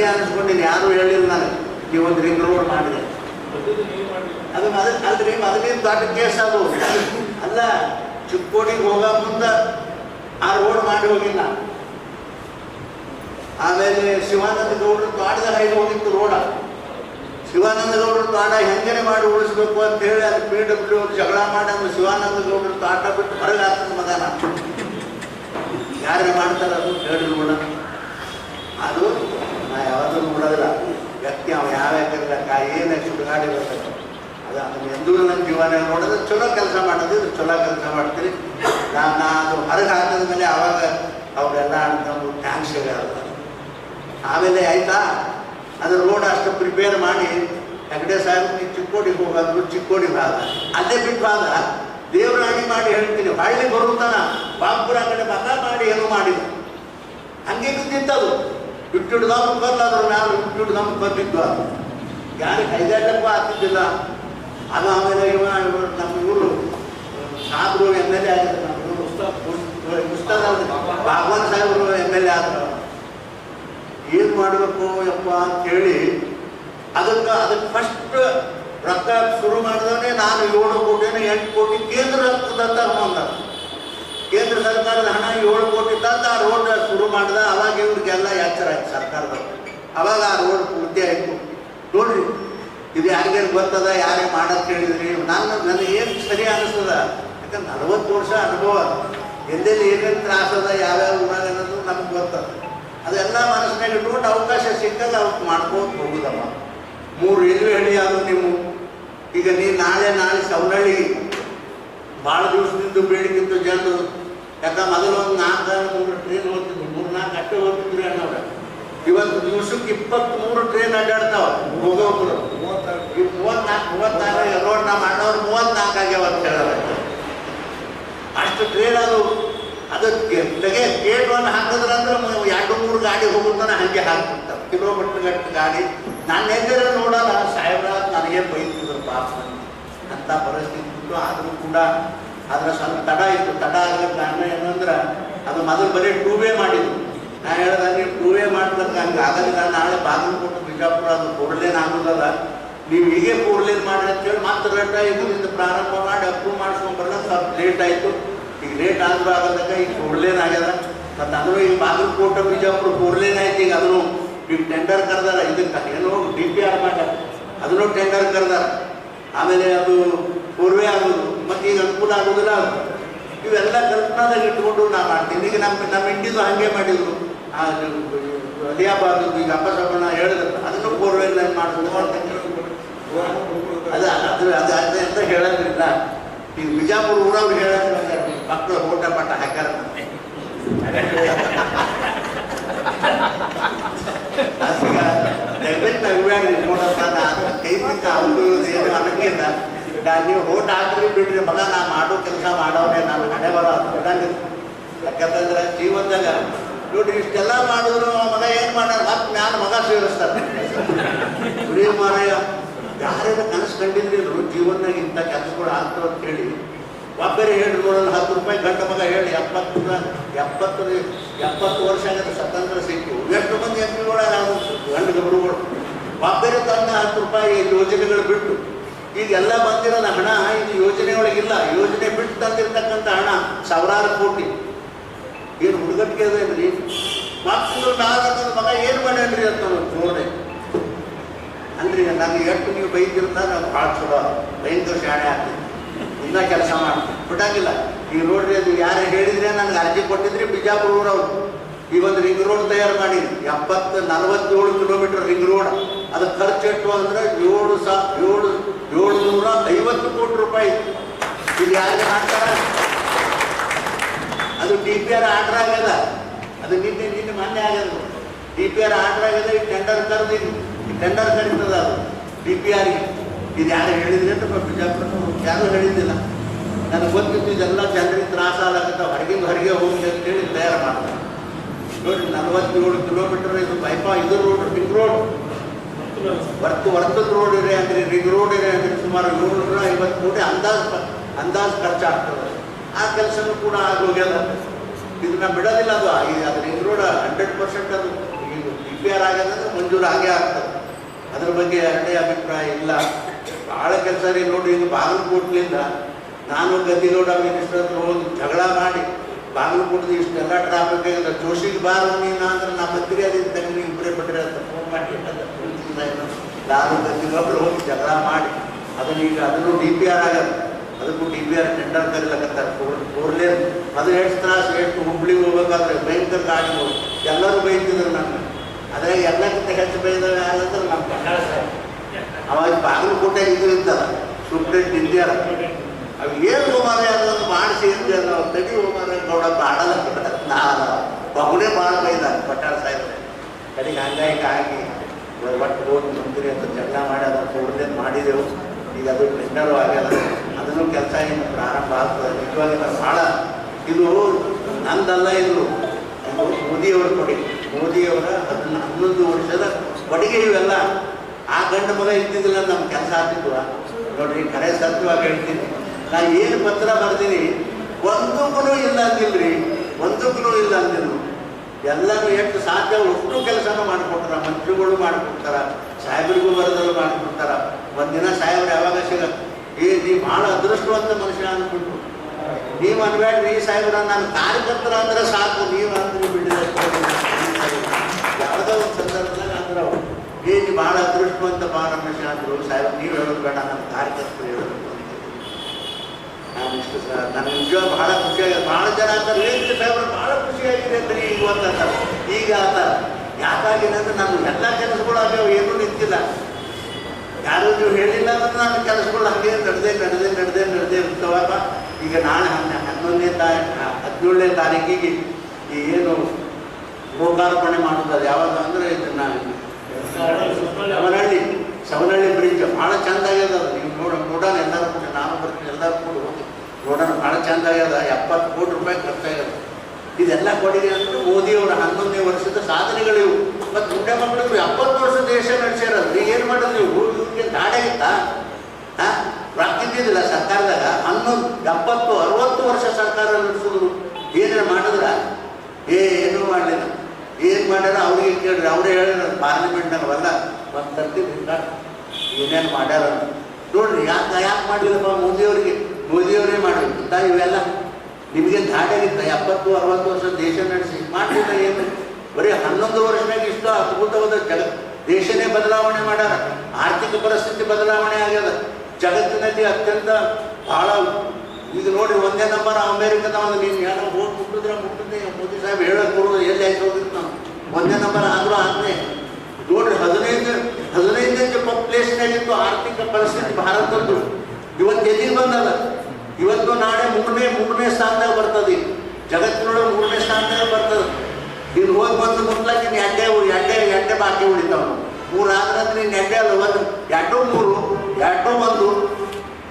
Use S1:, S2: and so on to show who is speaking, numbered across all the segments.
S1: ನನಗೆ ಅನಿಸ್ಕೊಂಡಿನಿ ಯಾರು ಹೇಳಿಲ್ಲ ನನಗೆ. ನೀವು ಒಂದು ರಿಂಗ್ ರೋಡ್ ಮಾಡಿದೆ. ಅದು ಮೊದಲು ಅಲ್ರಿ ಮೊದಲಿನ ದೊಡ್ಡ ಕೇಸ್ ಅದು. ಅಲ್ಲ, ಚಿಕ್ಕೋಡಿಗೆ ಹೋಗೋ ಮುಂದ ಆ ರೋಡ್ ಮಾಡಿ ಹೋಗಿಲ್ಲ. ಆಮೇಲೆ ಶಿವಾನಂದ ಗೌಡರು ತ್ವಾಡದ ಹೈದು ಹೋಗಿತ್ತು ರೋಡ ಶಿವಾನಂದ ಗೌಡರು ತ್ವಾಡ ಹೆಂಗನೆ ಮಾಡಿ ಉಳಿಸ್ಬೇಕು ಅಂತ ಹೇಳಿ ಅದು ಪಿ ಡಬ್ಲ್ಯೂ ಅವ್ರು ಜಗಳ ಮಾಡಿ ಅಂದ್ರೆ ಶಿವಾನಂದ ಗೌಡರು ತ್ವಾಟ ಬಿಟ್ಟು ಹೊರಗೆ ಆತ ಮಗನ. ಯಾರೇ ಮಾಡ್ತಾರೆ ಅದು? ಹೇಳಿ ನೋಡ ಅದು ನಾ ಯಾವತ್ತೂ ನೋಡೋದಿಲ್ಲ. ವ್ಯಕ್ತಿ ಅವ ಯಾವ ಯಾಕಿರ್ಲಕ್ಕ ಏನು ಸುಡುಗಾಡಿ ಬರ್ತದೆ. ಅದು ಅದನ್ನ ಎಂದೂ ನನ್ನ ಜೀವನ ನೋಡಿದ್ರೆ ಚಲೋ ಕೆಲಸ ಮಾಡೋದು ಚಲೋ ಕೆಲಸ ಮಾಡ್ತೀನಿ. ನಾನು ನಾ ಅದು ಹೊರಗೆ ಹಾಕಿದ ಮೇಲೆ ಅವಾಗ ಅವರೆಲ್ಲ ಅಂತಂದು ಥ್ಯಾಂಕ್ಸ್ ಹೇಳಲ್ಲ ಆಮೇಲೆ ಆಯ್ತಾ? ಅದು ರೋಡ್ ಅಷ್ಟು ಪ್ರಿಪೇರ್ ಮಾಡಿ ಹೆಗಡೆ ಸಾಹೇಬ್ ನೀವು ಚಿಕ್ಕೋಡಿಗೆ ಹೋಗೋದು ಚಿಕ್ಕೋಡಿ ಬಾದ ಅಲ್ಲೇ ಬಿಟ್ಟು ದೇವ್ರ ದೇವರಾಣಿ ಮಾಡಿ ಹೇಳ್ತೀನಿ, ಹಳ್ಳಿ ಬರುತ್ತಾನ ಬಾಂಪುರ ಕಡೆ ಮಗ ಮಾಡಿ ಏನು ಮಾಡಿದ. ಹಂಗೆ ಬಿದ್ದಿತ್ತದು. ಬಿಟ್ಟು ನಮ್ಗೆ ಬರ್ಲಾದ್ರು ನಾವು ಬಿಟ್ಟು ನಮ್ಗೆ ಬಂದಿದ್ದು ಅದು ಯಾರು ಕೈಗಾಟಕ್ಕೂ ಆಗ್ತಿದ್ದಿಲ್ಲ. ಅದು ಆಮೇಲೆ ನಮ್ಮ ಇವರು, ಸಾಬ್ರು ಎಂ ಎಲ್ ಎ ಆಗಿದ್ರು ನಮ್ಮ ಮುಸ್ತಾದ್ ಭಾಗವತ್ ಸಾಹೇಬರು ಎಂ ಎಲ್ ಎ ಆದ್ರು. ಏನು ಮಾಡಬೇಕು ಅಂತ ಹೇಳಿ ಅದಕ್ಕೆ ಅದಕ್ಕೆ ಫಸ್ಟ್ ರೊಕ್ಕ ಶುರು ಮಾಡಿದ್ರೆ ನಾನು ಏಳು ಕೋಟಿನ ಎಂಟು ಕೋಟಿ ಕೇಂದ್ರ ತಂದ ಕೇಂದ್ರ ಸರ್ಕಾರದ ಹಣ ಏಳು ಕೋಟಿ ತಂದು, ಆ ರೋಡ್ ಶುರು ಮಾಡಿದ. ಅವಾಗ ಇವ್ರಿಗೆಲ್ಲ ಎಚ್ಚರ ಆಯ್ತು ಸರ್ಕಾರದ ಅವಾಗ ಆ ರೋಡ್ ಪೂರ್ತಿ ಆಯ್ತು. ನೋಡ್ರಿ, ಇದು ಯಾರಿಗೇನು ಗೊತ್ತದ, ಯಾರೇ ಮಾಡೋದು ಕೇಳಿದ್ರಿ. ನಾನು ನನಗೆ ಏನು ಸರಿ ಅನಿಸ್ತದ ಯಾಕಂದ್ರೆ ನಲವತ್ತು ವರ್ಷ ಅನುಭವ. ಎಲ್ಲೆಲ್ಲಿ ಏನೇನು ತ್ರಾಸದ ಯಾವ್ಯಾವ ಊರಾಗ ಅನ್ನೋದು ನಮ್ಗೆ ಗೊತ್ತದ ಅದೆಲ್ಲ ಮನಸ್ಸಿನಾಗ ಇಟ್ಕೊಂಡು ಅವಕಾಶ ಸಿಕ್ಕಲ್ಲ ಅವಕ್ಕೆ ಮಾಡ್ಕೊಂಡು ಹೋಗುದಮ್ಮ ಮೂರು ರೈಲ್ವೆ ಹಳ್ಳಿ ಅದು ನೀವು. ಈಗ ನೀ ನಾಳೆ ನಾಳೆ ಸವನಹಳ್ಳಿ ಭಾಳ ದಿವಸದಿಂದ ಬೇಡಿಕಿತ್ತು ಜನರು. ಯಾಕಂದ್ರೆ ಮೊದಲು ಒಂದು ನಾಲ್ಕು ಮೂರು ಟ್ರೈನ್ ಹೋಗ್ತಿದ್ರು. ಮೂರು ನಾಲ್ಕು ಅಟ್ಟೆ ಹೋಗ್ತಿದ್ರು ಅಣ್ಣವ್ರೆ ಇವತ್ತು ದಿವ್ಸಕ್ಕೆ ಇಪ್ಪತ್ಮೂರು ಟ್ರೈನ್ ಅಡ್ಡಾಡ್ತಾವ. ಹೋಗೋಬ್ರು ಮೂವತ್ನಾಲ್ಕು ಮೂವತ್ನಾಲ್ಕು ರೋಡ್ ನಾ ಮಾಡೋರು ಮೂವತ್ನಾಲ್ಕು ಆಗ್ಯಾವ ಅಂತ ಹೇಳೋರು. ಅಷ್ಟು ಟ್ರೈನ್ ಅದು ಅದಕ್ಕೆ ತೆಗೆ ಗೇಟ್ ಒಂದು ಹಾಕಿದ್ರೆ ಅಂದ್ರೆ ಎರಡು ಮೂರು ಗಾಡಿ ಹೋಗುತ್ತಾನೆ ಹಾಗೆ ಹಾಕ್ಬಿಡ್ತಾರೆ. ಕಿಲೋಮೀಟರ್ ಗಟ್ಟು ಗಾಡಿ. ನಾನು ಎದ್ದರೆ ನೋಡಲ್ಲ, ಸಾಹೇಬ್ರ ನನಗೆ ಬೈತಿದ್ರು ಪಾಪ ಅಂತ ಪರಿಸ್ಥಿತಿ ಆದರೂ ಕೂಡ ಅದರ ಸ್ವಲ್ಪ ತಡ ಇತ್ತು. ತಡ ಆಗಲಿಕ್ಕೆ ಕಾರಣ ಏನಂದ್ರೆ ಅದು ಮೊದಲು ಬರೀ ಟೂ ವೇ ಮಾಡಿದ್ರು ನಾ ಹೇಳ್ದೆ ನೀವು ಟೂ ವೇ ಮಾಡ್ಬೇಕು ಹಂಗೆ. ಆಗಲಿಲ್ಲ ನಾಳೆ ಬಾಗಲಕೋಟೆ ಬಿಜಾಪುರ ಅದು ಕೂಡಲೇನು ಆಗೋದಲ್ಲ. ನೀವು ಹೀಗೆ ಮಾಡ್ರಿ ಮಾಡಿ ಅಂತೇಳಿ ಮತ್ತೆ ಲೇಟ್ ಇದರಿಂದ ಪ್ರಾರಂಭ ಮಾಡಿ ಅಪ್ರೂವ್ ಮಾಡ್ಸ್ಕೊಂಡ್ಬರಲ್ಲ ಸ್ವಲ್ಪ ಲೇಟ್ ಆಯಿತು. ಈಗ ಲೇಟ್ ಆದ್ರೂ ಆಗೋದಕ್ಕೆ ಈಗ ಕೂಡಲೇನು ಆಗ್ಯದ. ಮತ್ತು ಅಂದರೂ ಈಗ ಬಾಗಲಕೋಟೆ ಬಿಜಾಪುರ ಕೂಡಲೇನು ಆಯ್ತು. ಈಗ ಅದನ್ನು ನೀವು ಟೆಂಡರ್ ಕರೆದಾರ. ಇದಕ್ಕೆ ಏನೋ ಡಿ ಪಿ ಆರ್ ಮಾಡ್ಯಾರ. ಅದನ್ನು ಟೆಂಡರ್ ಕರೆದಾರ. ಆಮೇಲೆ ಅದು ಪೂರ್ವೇ ಆಗೋದು. ಮತ್ತು ಈಗ ಅನುಕೂಲ ಆಗೋದಿಲ್ಲ. ಇವೆಲ್ಲ ಕಲ್ಪನಾದಾಗ ಇಟ್ಕೊಂಡು ನಾ ಮಾಡ್ತೀನಿ ಈಗ ನಮ್ಮ ನಮ್ಮ ಇಂಡಿದು ಹಾಗೆ ಮಾಡಿದ್ರು. ಆ ಅಲಿಯಾಬಾದ್ ಈಗ ಅಪ್ಪಸಪ್ಪಣ್ಣ ಹೇಳಿದ್ರು ಅದನ್ನು ಪೂರ್ವೆಲ್ಲ ಮಾಡಿದ್ರು ಅಂತ ಅದ ಅದು ಅದು ಅದು ಅಂತ ಹೇಳೋದ್ರಿಂದ ಈಗ ಬಿಜಾಪುರ ಊರವ್ರು ಹೇಳೋದ್ರಿಂದ ಮಕ್ಕಳು ಊಟ ಪಟ್ಟ ಹಾಕಾರ ಅದೀಗ ದಯವಿಟ್ಟು ನಗಬೇಡ್ರಿ ನೋಡಪ್ಪ ನಾನು ಕೈ ಬಿಟ್ಟು ಅವ್ರು ಏನು ಅನ್ನಂಗಿಲ್ಲ ನೀವು ಓಟ್ ಹಾಕ್ರಿ ಬಿಡ್ರಿ ಮಗ ನಾ ಮಾಡೋ ಕೆಲಸ ಮಾಡೋನೇ ನಾನು ಹಣೆ ಬರೋ ಬಿಡಂಗಿಲ್ಲ ಯಾಕಂತಂದ್ರೆ ಜೀವನದಾಗ ನೋಡ್ರಿ, ಇಷ್ಟೆಲ್ಲ ಮಾಡಿದ್ರು ಮಗ ಏನು ಮಾಡ್ಯಾರ ಮತ್ತೆ ನಾನು ಮಗ ಸೇರಿಸ್ತಾರೆ ಬರೀ ಮಾರಾಯ, ಯಾರ್ಯಾರು ಕನಸು ಕಂಡಿದ್ರು ಜೀವನದಾಗ ಇಂಥ ಕೆಲಸಗಳು ಆಗ್ತವೆ ಅಂತ ಹೇಳಿ. ಒಬ್ಬರೇ ಹೇಳಿ ನೋಡಲ್ಲ ಹತ್ತು ರೂಪಾಯಿ ಗಂಡ ಮಗ ಹೇಳಿ, ಎಪ್ಪತ್ತು ಎಪ್ಪತ್ತು ಎಪ್ಪತ್ತು ವರ್ಷ ಆಗಿದ್ರೆ ಸ್ವತಂತ್ರ ಸಿಕ್ಕು. ಎಷ್ಟು ಮಂದಿ ಎಂ ಪಿಗಳ ಗಂಡ ಗಬರುಗಳು ಒಬ್ಬರೇ ತಂದ ಹತ್ತು ರೂಪಾಯಿ ಯೋಜನೆಗಳು ಬಿಟ್ಟು ಈಗ ಎಲ್ಲ ಬಂದಿರೋದ ಹಣ, ಇದು ಯೋಜನೆ ಒಳಗಿಲ್ಲ. ಯೋಜನೆ ಬಿಟ್ಟು ತಂದಿರ್ತಕ್ಕಂಥ ಹಣ, ಸಾವಿರಾರು ಕೋಟಿ. ಏನು ಹುಡುಗಟ್ಟಿಗೆ ಅದೇನ್ರಿ ಮಕ್ಕಳು ನನ್ನ ಮಗ ಏನು ಮಾಡ್ಯಾನ್ರಿ ಅಂತ ಜೋಡೆ ಅಂದ್ರೆ ನನಗೆ ಎಷ್ಟು ನೀವು ಬೈದಿರ್ತ ನಾನು ಭಾಳ ಚಲೋ. ಭಯಂಕರ ಶಾಣೆ ಆಗ್ತದೆ. ಇನ್ನೂ ಕೆಲಸ ಮಾಡ್ತೀನಿ. ಬಿಡಂಗಿಲ್ಲ. ಈ ನೋಡ್ರಿ, ಅದು ಯಾರು ಹೇಳಿದ್ರೆ ನನಗೆ ಅರ್ಜಿ ಕೊಟ್ಟಿದ್ರಿ ಬಿಜಾಪುರ ಅವರು. ಈ ಒಂದು ರಿಂಗ್ ರೋಡ್ ತಯಾರು ಮಾಡಿ ಎಪ್ಪತ್ತು ನಲವತ್ತೇಳು ಕಿಲೋಮೀಟರ್ ರಿಂಗ್ ರೋಡ್. ಅದು ಖರ್ಚು ಎಷ್ಟು ಅಂದ್ರೆ ಏಳು ಸಾ ಏಳು ಏಳು ನೂರ ಐವತ್ತು ಕೋಟಿ ರೂಪಾಯಿ. ಇದು ಯಾರಿಗೆ ಮಾಡ್ತಾರ ಅದು ಡಿ ಪಿ ಆರ್ ಆರ್ಡರ್ ಆಗ್ಯದ. ಅದು ನಿನ್ನೆ ನಿನ್ನೆ ಮೊನ್ನೆ ಆಗ್ಯದ. ಡಿ ಪಿ ಆರ್ ಆರ್ಡರ್ ಆಗ್ಯದ, ಈ ಟೆಂಡರ್ ಕರೆದು ಟೆಂಡರ್ ಕರೀತದ ಅದು ಡಿ ಪಿ ಆರ್ಗೆ ಇದು ಯಾರು ಹೇಳಿದ್ರೆ ಯಾರು ಹೇಳಿದ್ದಿಲ್ಲ. ನನಗೆ ಗೊತ್ತಿತ್ತು, ಇದೆಲ್ಲ ಜನರಿಗೆ ತ್ರಾಸ ಆಗತ್ತ ಹೊರಗಿಂದ ಹೊರಗೆ ಹೋಗಿ ಅಂತೇಳಿ ತಯಾರು ಮಾಡ್ತಾರೆ. ನೋಡಿ, ನಲವತ್ತೇಳು ಕಿಲೋಮೀಟರ್ ಇದು ಬೈಪಾ ಇದು ರೋಡ್ ರಿಂಗ್ ರೋಡ್ ವರ್ತು ವರ್ತದ ರೋಡ್ ಇದೆ ಅಂದರೆ ರಿಂಗ್ ರೋಡ್ ಇದೆ ಅಂದ್ರೆ ಸುಮಾರು ಏಳ್ನೂರ ಐವತ್ತು ಕೋಟಿ ಅಂದಾಜು ಅಂದಾಜು ಖರ್ಚಾಗ್ತದೆ. ಆ ಕೆಲಸನೂ ಕೂಡ ಆಗೋಗ್ಯದ ಇದನ್ನ ಬಿಡೋದಿಲ್ಲ ಅದು. ಅದು ರಿಂಗ್ ರೋಡ್ ಹಂಡ್ರೆಡ್ ಪರ್ಸೆಂಟ್ ಅದು ರಿಪೇರ್ ಆಗ್ಯದಂದ್ರೆ ಮಂಜೂರು ಆಗೇ ಆಗ್ತದೆ. ಅದ್ರ ಬಗ್ಗೆ ಎರಡೇ ಅಭಿಪ್ರಾಯ ಇಲ್ಲ. ಭಾಳ ಕೆಲಸ ರೀ ನೋಡಿ, ಇದು ಬಾಗಲಕೋಟ್ಲಿಂದ ನಾನು ಗದ್ದಿಗೌಡ ಮಿನಿಸ್ಟರ್ ಹತ್ರ ಹೋಗಿ ಜಗಳ ಮಾಡಿ, ಬಾಗಲಕೋಟದ ಇಷ್ಟೆಲ್ಲ ಟ್ರಾಫಿಕ್ ಆಗಿದೆ. ಜೋಶಿಗೆ ಬಾರ ನೀನು ಅಂದ್ರೆ ನಾ ಬಂದಿರಿ ಅದಿಂದ ನೀವು ಬಿಡ್ರಿ ಅಂತ ಫೋನ್ ಮಾಡಿ ನಾನು ಗದ್ದಿಗೌಡರು ಹೋಗಿ ಜಗಳ ಮಾಡಿ. ಅದನ್ನ ಈಗ ಅದನ್ನು ಡಿ ಪಿ ಆರ್ ಆಗದು ಅದಕ್ಕೂ ಡಿ ಪಿ ಆರ್ ಟೆಂಡರ್ ಕರೀಲಕತ್ತಾರೆ. ಅದು ಎಷ್ಟು ತ್ರಾಸು, ಎಷ್ಟು ಹುಬ್ಳಿಗೆ ಹೋಗ್ಬೇಕಾದ್ರೆ ಭಯಂಕರ ಗಾಡಿಗಳು ಎಲ್ಲರೂ ಬೈತಿದ್ರು ನನ್ನ ಅದೇ ಎಲ್ಲಕ್ಕಿಂತ ಹೆಚ್ಚು ಬೈದಾಗ ಯಾರಂದ್ರೆ ನಮ್ಮ ಕನ್ನಡ ಸಾಹೇಬ್ ಅವಾಗ ಬಾಗಲಕೋಟೆ ಇದ್ರಿದ್ದಲ್ಲ ಸುಪ್ರೀಂ ಇಂಡಿಯಾರ ಅವು ಏನು ಹೋಮಾರೆ ಅದನ್ನು ಮಾಡಿಸಿ ಅಂತ ತಡಿ ಹೋಮಾರೆ ಗೌಡ ಆಡಲ್ಲ ನಾನು ಒಬ್ಬನೇ ಭಾಳ ಬೈದ ಪಟ್ಟಾಳ ಸಾಹೇಬ್ರೆ. ಕಡೆಗೆ ಹಂಗಾಗಿ ಆಗಿ ಒಟ್ಟು ಹೋಗಿ ಮಂತ್ರಿ ಅಂತ ಜಗಳ ಮಾಡಿ ಅದನ್ನು ಕೂಡಲೇ ಮಾಡಿದೆವು. ಈಗ ಅದು ಟೆಂಡರು ಆಗ್ಯದ ಅದನ್ನು ಕೆಲಸ ಏನು ಪ್ರಾರಂಭ ಆಗ್ತದೆ. ನಿಜವಾಗಿ ನಾನು ಭಾಳ ಇದು ನಂದಲ್ಲ ಇದು. ಮೋದಿಯವರ ಕೊಡಿ. ಮೋದಿಯವರ ಅದನ್ನ ಹನ್ನೊಂದು ವರ್ಷದ ಕೊಡುಗೆ ಇವೆಲ್ಲ. ಆ ಗಂಡು ಮಗ ಇದ್ದಿದ್ದಿಲ್ಲ ನಮ್ಮ ಕೆಲಸ ಆಗ್ತಿದ್ವ? ನೋಡ್ರಿ, ಕರೆ ಸತ್ಯವಾಗಿ ಹೇಳ್ತೀನಿ. ನಾ ಏನು ಪತ್ರ ಬರ್ತೀನಿ ಒಂದಕ್ಕೂ ಇಲ್ಲ ಅಂತಿಲ್ರಿ ಒಂದಕ್ಕೂ ಇಲ್ಲ ಅಂದಿಲ್ಲ ಎಲ್ಲರೂ ಎಷ್ಟು ಸಾಧ್ಯ ಒಟ್ಟು ಕೆಲಸನೂ ಮಾಡಿಕೊಡ್ತಾರ, ಮಂತ್ರಿಗಳು ಮಾಡಿಕೊಡ್ತಾರ, ಸಾಹೇಬರಿಗೂ ಬರೋದಲ್ಲೂ ಮಾಡಿಕೊಡ್ತಾರ. ಒಂದಿನ ಸಾಹೇಬ್ರು ಯಾವಾಗ ಸಿಗ ಏ, ನೀ ಭಾಳ ಅದೃಷ್ಟವಂತ ಮನುಷ್ಯ ಅಂದ್ಬಿಟ್ಟು ನೀವು ಅನ್ಬೇಡ್ರಿ ಸಾಹೇಬ್ರ ನಾನು ಕಾರ್ಯಕರ್ತರ ಅಂದ್ರೆ ಸಾಕು, ನೀವು ಅಂದ್ರೆ ಬಿಟ್ಟಿದೆ ಯಾವುದೋ ಒಂದು ಸಂದರ್ಭದಾಗ ಅಂದ್ರೆ ಏ, ನೀ ಭಾಳ ಅದೃಷ್ಟವಂತ ಭಾಳ ಮನುಷ್ಯ ಅಂದ್ರು. ಸಾಹೇಬ್ ನೀವು ಹೇಳೋದು ಬೇಡ ನನ್ನ ಕಾರ್ಯಕರ್ತರು ಹೇಳೋದು ಅಂತ. ನಾನು ಇಷ್ಟು ಸಹ ನನಗೆ ನಿಜವಾಗ ಭಾಳ ಖುಷಿಯಾಗಿದೆ ಭಾಳ ಜನ ಅಂತ ಏನ್ರಿ ಸಾಹೇಬ್ರ ಭಾಳ ಖುಷಿಯಾಗಿದೆ ಅಂತ ಈಗ ಅಂತಾರೆ. ಈಗ ಆತ ಯಾಕಾಗಿದೆ ಅಂದ್ರೆ ನಾನು ಎಲ್ಲ ಕೆಲಸಗಳು ಆಗ್ಯಾವ, ಏನೂ ನಿಂತಿಲ್ಲ. ಯಾರು ನೀವು ಹೇಳಿಲ್ಲ ಅಂದ್ರೆ ನನ್ನ ಕೆಲಸಗಳು ಹಾಗೆ ನಡೆದೇ ನಡೆದೇ ನಡೆದೇ ನಡೆದೇ ಇರ್ತವಲ್ಲ ಈಗ ನಾಳೆ ಹನ್ನ, ಹನ್ನೊಂದನೇ ತಾರೀಕು ಹದಿನೇಳನೇ ತಾರೀಕಿಗೆ ಏನು ಲೋಕಾರ್ಪಣೆ ಮಾಡೋದು, ಅದು ಯಾವಾಗ ಅಂದರೆ ಇದನ್ನ ಸವನಹಳ್ಳಿ ಸವನಹಳ್ಳಿ ಬ್ರಿಡ್ಜ್ ಭಾಳ ಚಂದ ಆಗ್ಯದ ಅದು. ನೀವು ನೋಡ, ನೋಡೋಣ, ಎಲ್ಲರೂ ಕೂಡ, ನಾನು ಬರ್ತೀನಿ, ಎಲ್ಲರೂ ಕೂಡ ಹೋಗಿ ನೋಡೋಣ ಭಾಳ ಚಂದ ಆಗ್ಯದ. ಎಪ್ಪತ್ತು ಕೋಟಿ ರೂಪಾಯಿ ಖರ್ಚಾಗ್ಯದ ಇದೆಲ್ಲ ಕೊಡುಗೆ ಅಂದ್ರೆ ಮೋದಿಯವರ ಹನ್ನೊಂದನೇ ವರ್ಷದ ಸಾಧನೆಗಳಿವು ಮತ್ತು ಮುಂಡೆ ಮಕ್ಕಳು ಎಪ್ಪತ್ತು ವರ್ಷ ದೇಶ ನಡೆಸ್ಯಾರಲ್ರಿ ಏನು ಮಾಡೋದು ನೀವು? ಇವ್ರಿಗೆ ಗಾಡಿ ಇತ್ತಾ? ಹಾಂ ರೊಕ್ಕಿದ್ದಿದ್ದಿಲ್ಲ ಸರ್ಕಾರದಾಗ. ಹನ್ನೊಂದು, ಎಪ್ಪತ್ತು, ಅರವತ್ತು ವರ್ಷ ಸರ್ಕಾರ ನಡೆಸಿದ್ರು. ಏನಾರ ಮಾಡಿದ್ರ? ಏನು ಮಾಡಲಿಲ್ಲ. ಏನು ಮಾಡ್ಯಾರ ಅವ್ರಿಗೆ ಕೇಳ್ರಿ. ಅವ್ರೇ ಹೇಳಿದ್ರು ಪಾರ್ಲಿಮೆಂಟ್ನಾಗ ಬಂದ ಒಂದು ತರ್ತೀವಿ ಏನೇನು ಮಾಡ್ಯಾರ. ನೋಡ್ರಿ, ಯಾಕೆ ಯಾಕೆ ಮಾಡಲಿಲ್ಲಪ್ಪ ಮೋದಿಯವರಿಗೆ? ಮೋದಿಯವರೇ ಮಾಡಿ ತಾ ಇವೆಲ್ಲ ನಿಮಗೆ ದಾಡಿಯಾಗಿತ್ತ ಎಪ್ಪತ್ತು, ಅರವತ್ತು ವರ್ಷ ದೇಶ ನಡೆಸಿ ಮಾಡಲಿಲ್ಲ ಏನು? ಬರೀ ಹನ್ನೊಂದು ವರ್ಷನಾಗ ಇಷ್ಟು ಅದ್ಭುತವಾದ ಜಗ, ದೇಶನೇ ಬದಲಾವಣೆ ಮಾಡ್ಯಾರ. ಆರ್ಥಿಕ ಪರಿಸ್ಥಿತಿ ಬದಲಾವಣೆ ಆಗ್ಯದ. ಜಗತ್ತಿನಲ್ಲಿ ಅತ್ಯಂತ ಭಾಳ ಈಗ ನೋಡಿ ಒಂದೇ ನಂಬರ್ ಅಮೇರಿಕದ ಒಂದು ನೀನು ಏನೋ ಓಟ್ ಮುಟ್ಟಿದ್ರೆ ಮುಟ್ಟಿದ್ದೆ. ಮೋದಿ ಸಾಹೇಬ್ ಹೇಳಕ್ ಕೊಡೋದು ಎಲ್ಲಿ ಆಯ್ತು ಹೋಗಿತ್ತು ನಾವು ಒಂದೇ ನಂಬರ್ ಆದರೂ ಆದ್ನೇ. ನೋಡ್ರಿ, ಹದಿನೈದು, ಹದಿನೈದನೇ ಪಾಪ್ಯುಲೇಷನ್ ಆರ್ಥಿಕ ಪರಿಸ್ಥಿತಿ ಭಾರತದ್ದು. ಇವತ್ತು ಎಲ್ಲಿಗೆ ಬಂದಲ್ಲ ಇವತ್ತು ನಾಳೆ ಮೂರನೇ ಮೂರನೇ ಸ್ಥಾನದಾಗ ಬರ್ತದೆ. ಜಗತ್ತಿನೊಳಗೆ ಮೂರನೇ ಸ್ಥಾನದಾಗ ಬರ್ತದೆ. ಇಲ್ಲಿ ಹೋಗಿ ಬಂದು ಮುಟ್ಲಕ್ಕೆ ನೀನು ಎಡ್ಡೆ ಎಡ್ಡೆ ಎಡ್ಡೆ ಬಾಕಿ ಉಳಿತಾವ ಮೂರು ಆದ್ರೆ ನೀನು ಎಡ್ಡೆ ಅಲ್ಲ, ಒಂದು ಮೂರು, ಎರಡು ಒಂದು.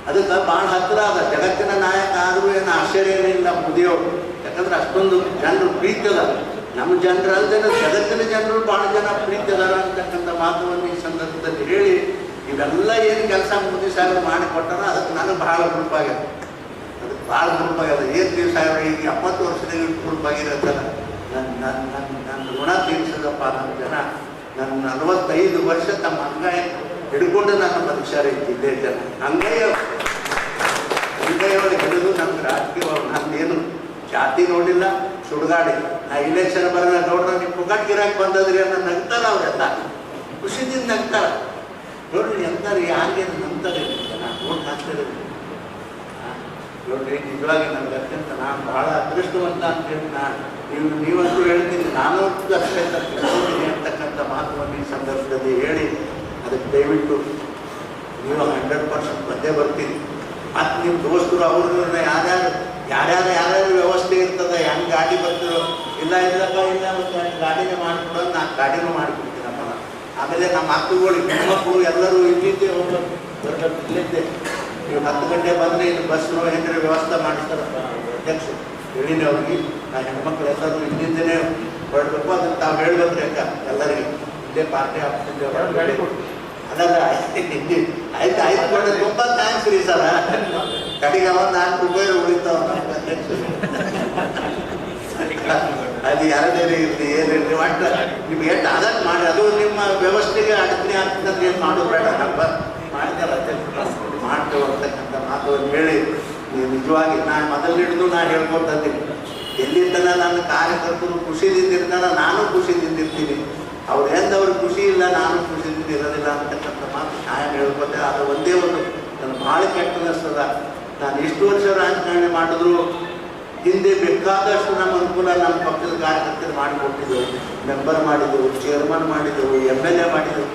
S1: ಅದಕ್ಕೆ ಭಾಳ ಹತ್ತಿರ ಅದ. ಜಗತ್ತಿನ ನಾಯಕ ಆದರೂ ಏನು ಆಶ್ಚರ್ಯ ಏನಿಲ್ಲ ಮೋದಿಯವರು ಯಾಕಂದ್ರೆ ಅಷ್ಟೊಂದು ಜನರು ಪ್ರೀತಿ ಅದ ನಮ್ಮ ಜನರು ಜಗತ್ತಿನ ಜನರು ಭಾಳ ಜನ ಪ್ರೀತಿ ಅದಾರ ಅಂತಕ್ಕಂಥ ಮಾತುವನ್ನು ಈ ಸಂದರ್ಭದಲ್ಲಿ ಹೇಳಿ, ಇವೆಲ್ಲ ಏನು ಕೆಲಸ ಮೋದಿ ಮಾಡಿ ಕೊಟ್ಟಾರ, ಅದಕ್ಕೆ ನನಗೆ ಬಹಳ ಅದಕ್ಕೆ ಭಾಳ ಗುರುಪಾಗ್ಯದ ಏನು ದಿವಸ ಈಗ ಎಪ್ಪತ್ತು ವರ್ಷದಾಗ ಗುರುಪಾಗಿರತ್ತಲ್ಲ ನನ್ನ ನನ್ನ ನನ್ನ ನನ್ನ ಋಣ ತೀರಿಸದಪ್ಪ ನನ್ನ ಜನ ನನ್ನ ನಲವತ್ತೈದು ವರ್ಷ ತಮ್ಮ ಅಂಗಾಯ ಹಿಡ್ಕೊಂಡು ನನ್ನ ಮನುಷ್ಯರ ಇದ್ದಿದ್ದೇ ಜನ. ಅಂಗಯ್ಯ ಅಂಗೈಯೊಳಗೆ ಹಿಡಿದು ನನ್ನ ರಾಜಕೀಯ ನಂದೇನು ಜಾತಿ ನೋಡಿಲ್ಲ, ಸುಡುಗಾಡಿ. ನಾ ಇಲೆಕ್ಷನ್ ಬರೋದ ನೋಡ್ರೆ, ನೀವು ಪುಗಾಟ್ ಗಿರಾಕ್ ಬಂದದ್ರಿ ಅನ್ನೋ ನಗ್ತಾರ ಅವರೆಲ್ಲ ಖುಷಿದಿಂದ ನಗ್ತಾರ. ನೋಡ್ರಿ ಎಂತಾರೆ ಯಾರಿಗೆ ನಂಬ್ತಾರೆ ಜನ. ಓಟ್ ಹಾಕ್ತಾರೆ ನೋಡ್ರಿ ನಿಜವಾಗಿ ನನಗೆ ಅತ್ಯಂತ ನಾನು ಬಹಳ ಅದೃಷ್ಟವಂತ ಅಂತೇಳಿ ನಾನು ನೀವು ನೀವಂತೂ ಹೇಳ್ತೀನಿ, ನಾನು ಅಷ್ಟೇ ತಿಳ್ಕೊಂಡಿದ್ದೀನಿ ಅಂತಕ್ಕಂಥ ಮಾತುವನ್ನು ಈ ಸಂದರ್ಭದಲ್ಲಿ ಹೇಳಿ, ಅದಕ್ಕೆ ದಯವಿಟ್ಟು ನೀವು ಹಂಡ್ರೆಡ್ ಪರ್ಸೆಂಟ್ ಬಂದೇ ಬರ್ತೀನಿ. ಮತ್ತು ನಿಮ್ಮ ದೋಸ್ತರು ಅವ್ರನ್ನ ಯಾರ್ಯಾರು ಯಾರ್ಯಾರು ಯಾರ್ಯಾರು ವ್ಯವಸ್ಥೆ ಇರ್ತದೆ, ಹೆಂಗೆ ಗಾಡಿ ಬರ್ತೀರೋ ಇಲ್ಲ ಇಲ್ಲಪ್ಪ, ಇಲ್ಲ ಮತ್ತೆ ಗಾಡಿನೇ ಮಾಡಿಕೊಡೋದು ನಾನು ಗಾಡಿನೂ ಮಾಡಿಕೊಡ್ತೀನಪ್ಪ. ಆಮೇಲೆ ನಮ್ಮ ಮಕ್ಕಳುಗಳು ಹೆಣ್ಮಕ್ಳು ಎಲ್ಲರೂ ಇಲ್ಲಿದ್ದೆ ಹೋಗ್ಬೇಕು. ಬರ್ಬೇಕು ಇಲ್ಲಿದ್ದೆ ನೀವು ಹತ್ತು ಗಂಟೆ ಬಂದರೆ ಇದು ಬಸ್ಸು ಹೆಂಗ್ರೆ ವ್ಯವಸ್ಥೆ ಮಾಡಿಸ್ತಾರಪ್ಪ ಅಧ್ಯಕ್ಷರು. ಹೇಳಿನಿ ಅವ್ರಿಗೆ ನಾ ಹೆಣ್ಮಕ್ಳು ಎಲ್ಲರೂ ಇಲ್ಲಿಂದನೇ ಹೊರಡ್ಬೇಕು ಅದನ್ನು ತಾವು ಹೇಳ್ಬೇಕ್ರಿ ಅಕ್ಕ ಎಲ್ಲರಿಗೆ. ಇಲ್ಲೇ ಪಾರ್ಟಿ ಆಫೀಸಿಂದ ಅದಲ್ಲ ಆಯ್ತು ಆಯ್ತು ಕೊಡ್ರಿ. ತುಂಬ ಥ್ಯಾಂಕ್ಸ್ ರೀ ಸರ. ಕಡೆಗೆ ಅವ ನಾಲ್ಕು ರೂಪಾಯಿ ಉಳಿತಾವ ಅದು ಯಾರದೇ ಇರಲಿ ಏನಿರಲಿ ಒಟ್ಟು ನಿಮ್ಗೆ ಎಷ್ಟು ಅದಕ್ಕೆ ಮಾಡಿ ಅದು ನಿಮ್ಮ ವ್ಯವಸ್ಥೆಗೆ ಅಡಚಣೆ ಆಗ್ತದೆ ಏನು ಮಾಡೋದು ಬೇಡ. ನಮ್ಮ ಮಾಡಿದಾರ ಹೇಳಿ ನಿಜವಾಗಿ ನಾನು ಮೊದಲು ಹಿಡಿದು ನಾನು ಹೇಳ್ಕೊಡ್ತೀನಿ ಎಲ್ಲಿ ನನ್ನ ಕಾರ್ಯಕರ್ತರು ಖುಷಿದಿಂದ ಇರ್ತಾರ ನಾನು ಖುಷಿದಿಂದ ಇರ್ತೀನಿ ಅವ್ರು ಎಂದವ್ರು ಖುಷಿ ಇಲ್ಲ, ನಾನು ಖುಷಿಯಿಂದ ಇರೋದಿಲ್ಲ ಅಂತಕ್ಕಂಥ ಮಾತು ನಾನು ಹೇಳ್ಕೊತೆ ಅದು ಒಂದೇ ಒಂದು, ನನ್ನ ಭಾಳ ಕೆಟ್ಟದಷ್ಟದ ನಾನು ಇಷ್ಟು ವರ್ಷ ರಾಜಕಾರಣಿ ಮಾಡಿದ್ರು, ಹಿಂದೆ ಬೇಕಾದಷ್ಟು ನಮ್ಮ ಅನುಕೂಲ ನಮ್ಮ ಪಕ್ಷದ ಕಾರ್ಯಕರ್ತರು ಮಾಡಿಕೊಟ್ಟಿದ್ದೆವು ಮೆಂಬರ್ ಮಾಡಿದರು ಚೇರ್ಮನ್ ಮಾಡಿದರು ಎಂ ಎಲ್ ಎ ಮಾಡಿದರು.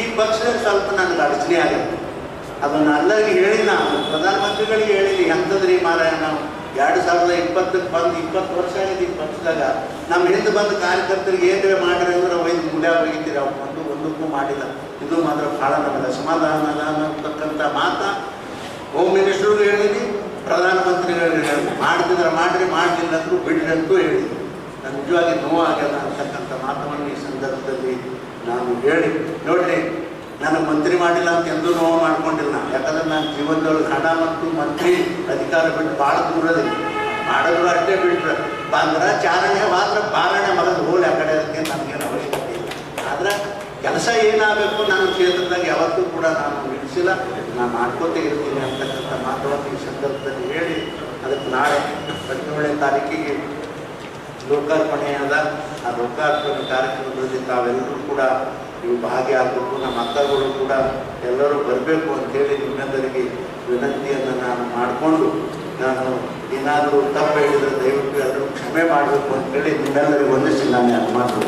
S1: ಈ ಪಕ್ಷದಲ್ಲಿ ಸ್ವಲ್ಪ ನನಗೆ ಅಡಚಣೆ ಆಗಿದೆ. ಅದನ್ನು ಅಲ್ಲರಿಗೆ ಹೇಳಿ ನಾನು. ಪ್ರಧಾನಮಂತ್ರಿಗಳಿಗೆ ಹೇಳಿದ್ವಿ ಎಂಥದ್ರಿ ಮಾರಾಯ ನಾವು ಎರಡು ಸಾವಿರದ ಇಪ್ಪತ್ತಕ್ಕೆ ಬಂದು ಇಪ್ಪತ್ತು ವರ್ಷ ಆಗಿದೆ ಪಕ್ಷದಾಗ. ನಮ್ಮ ಹಿಂದೆ ಬಂದ ಕಾರ್ಯಕರ್ತರಿಗೆ ಏನೇ ಮಾಡಿರಿ ಅಂದ್ರೆ ಒಯ್ದು ಮುಡ್ಯಾಗ ಹೋಗಿದ್ದೀರಿ ಅವ್ರು ಒಂದು, ಒಂದಕ್ಕೂ ಮಾಡಿಲ್ಲ. ಇದು ಮಾತ್ರ ಭಾಳ ನಮಗೆ ಸಮಾಧಾನ ಅನ್ನತಕ್ಕಂಥ ಮಾತ ಹೋಮ್ ಮಿನಿಸ್ಟ್ರಿಗೂ ಹೇಳಿದ್ವಿ ಪ್ರಧಾನಮಂತ್ರಿಗಳಿಗೆ ಹೇಳಿ ಮಾಡ್ತಿದ್ರೆ ಮಾಡ್ರಿ, ಮಾಡಲಿಲ್ಲ ಅಂದ್ರೂ ಬಿಡ್ರಿ ಅಂತೂ ಹೇಳಿ ನಾನು ನಿಜವಾಗಿ ನೋವಾಗ್ಯದ ಅಂತಕ್ಕಂಥ ಮಾತನ್ನು ಈ ಸಂದರ್ಭದಲ್ಲಿ ನಾನು ಹೇಳಿ. ನೋಡ್ರಿ ನನಗೆ ಮಂತ್ರಿ ಮಾಡಿಲ್ಲ ಅಂತ ಎಂದೂ ನೋವು ಮಾಡ್ಕೊಂಡಿಲ್ಲ. ಯಾಕಂದ್ರೆ ನಾನು ಜೀವನದೊಳಗೆ ಹಣ ಮತ್ತು ಮಂತ್ರಿ ಅಧಿಕಾರ ಬಿಟ್ಟು ಭಾಳ ದೂರದಿಲ್ಲ ಮಾಡಿದ್ರು ಅಷ್ಟೇ ಬಿಟ್ರೆ. ಬಂದ್ರೆ ಚಾರಣೆ ಮಾತ್ರ ಬಾರಣೆ ಮಗದ ಹೋಲಿ ಆ ಕಡೆ ಅದಕ್ಕೆ ನನಗೇನು ಅವಶ್ಯಕತೆ ಇಲ್ಲ. ಆದ್ರೆ ಕೆಲಸ ಏನಾಗಬೇಕು ನನ್ನ ಕ್ಷೇತ್ರದಾಗ ಯಾವತ್ತೂ ಕೂಡ ನಾನು ನಿಲ್ಲಿಸಿಲ್ಲ. ನಾನು ಮಾಡ್ಕೋತೇ ಇರ್ತೀನಿ ಅಂತಕ್ಕಂಥ ಮಾತುಗಳನ್ನು ಈ ಸಂದರ್ಭದಲ್ಲಿ ಹೇಳಿ ಅದಕ್ಕೆ ನಾಳೆ ಹದಿನೇಳನೇ ತಾರೀಕಿಗೆ ಲೋಕಾರ್ಪಣೆ ಅದ ಆ ಲೋಕಾರ್ಪಣೆ ಕಾರ್ಯಕ್ರಮದಲ್ಲಿ ತಾವೆಲ್ಲರೂ ಕೂಡ ನೀವು ಭಾಗಿಯಾಗಬೇಕು ನಮ್ಮ ಅಕ್ಕಗಳು ಕೂಡ ಎಲ್ಲರೂ ಬರಬೇಕು ಅಂತೇಳಿ ನಿಮ್ಮೆಲ್ಲರಿಗೆ ವಿನಂತಿಯನ್ನು ನಾನು ಮಾಡಿಕೊಂಡು ನಾನು ಏನಾದರೂ ತಪ್ಪು ಹೇಳಿದರೆ ದಯವಿಟ್ಟು ಅದನ್ನು ಕ್ಷಮೆ ಮಾಡಬೇಕು ಅಂತೇಳಿ ನಿಮ್ಮೆಲ್ಲರಿಗೂ ಒಂದಿಸಿ ನಾನು ಮಾತು